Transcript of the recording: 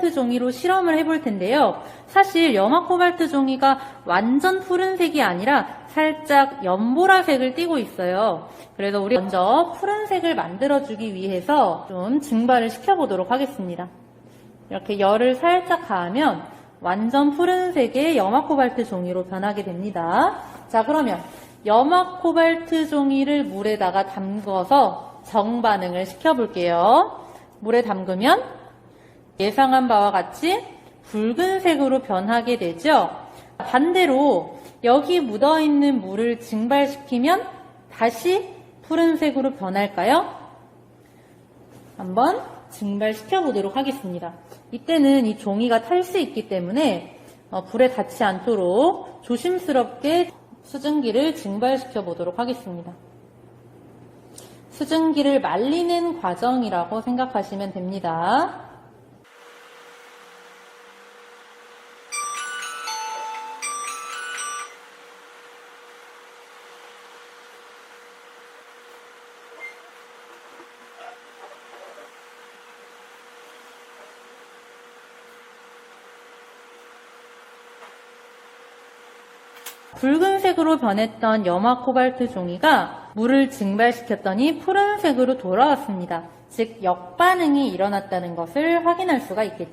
코발트 종이로 실험을 해볼 텐데요. 사실 염화 코발트 종이가 완전 푸른색이 아니라 살짝 연보라색을 띠고 있어요. 그래서 우리 먼저 푸른색을 만들어주기 위해서 좀 증발을 시켜보도록 하겠습니다. 이렇게 열을 살짝 가하면 완전 푸른색의 염화 코발트 종이로 변하게 됩니다. 자, 그러면 염화 코발트 종이를 물에다가 담궈서 정반응을 시켜볼게요. 물에 담그면 예상한 바와 같이 붉은색으로 변하게 되죠. 반대로 여기 묻어있는 물을 증발시키면 다시 푸른색으로 변할까요? 한번 증발시켜 보도록 하겠습니다. 이때는 이 종이가 탈 수 있기 때문에 어, 불에 닿지 않도록 조심스럽게 수증기를 증발시켜 보도록 하겠습니다. 수증기를 말리는 과정이라고 생각하시면 됩니다. 붉은색으로 변했던 염화 코발트 종이가 물을 증발시켰더니 푸른색으로 돌아왔습니다. 즉 역반응이 일어났다는 것을 확인할 수가 있겠죠.